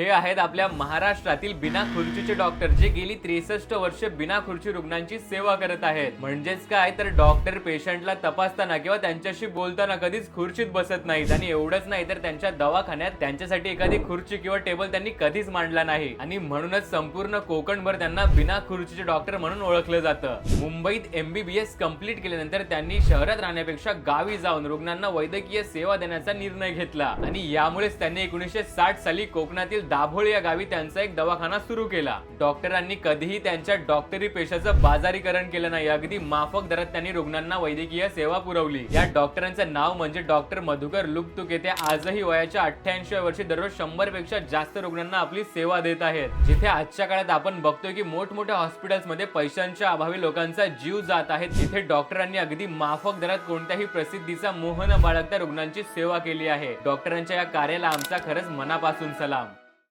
हे आहेत आपल्या महाराष्ट्रातील बिना खुर्चीचे डॉक्टर जे गेली त्रेसष्ट वर्ष बिना खुर्ची रुग्णांची सेवा करत आहेत. म्हणजेच काय? तर डॉक्टर पेशंटला तपासताना किंवा त्यांच्याशी बोलताना कधीच खुर्चीत बसत नाहीत आणि एवढंच नाही तर त्यांच्या दवाखान्यात त्यांच्यासाठी एखादी खुर्ची किंवा टेबल त्यांनी कधीच मांडला नाही. आणि म्हणूनच संपूर्ण कोकणभर त्यांना बिना खुर्चीचे डॉक्टर म्हणून ओळखलं जातं. मुंबईत एमबीबीएस कंप्लीट केल्यानंतर त्यांनी शहरात राहण्यापेक्षा गावी जाऊन रुग्णांना वैद्यकीय सेवा देण्याचा निर्णय घेतला. आणि यामुळेच त्यांनी एकोणीसशे साठ साली कोकणातील दाभोळ या गावी त्यांचा एक दवाखाना सुरू केला. डॉक्टरांनी कधीही त्यांच्या डॉक्टरी पेशाचं बाजारीकरण केलं नाही. अगदी माफक दरात त्यांनी रुग्णांना वैद्यकीय सेवा पुरवली. या डॉक्टरांचं नाव म्हणजे डॉक्टर मधुकर लुकतुके ते आजही वयाच्या अठ्ठ्याऐंशी वर्षी दररोज शंभरपेक्षा जास्त रुग्णांना आपली सेवा देत आहेत. जिथे आजच्या काळात आपण बघतोय की मोठमोठ्या हॉस्पिटल्समध्ये पैशांच्या अभावी लोकांचा जीव जात आहे तिथे डॉक्टरांनी अगदी माफक दरात कोणत्याही प्रसिद्धीचा मोह न बाळगता रुग्णांची सेवा केली आहे. डॉक्टरांच्या या कार्याला आमचा खरंच मनापासून सलाम.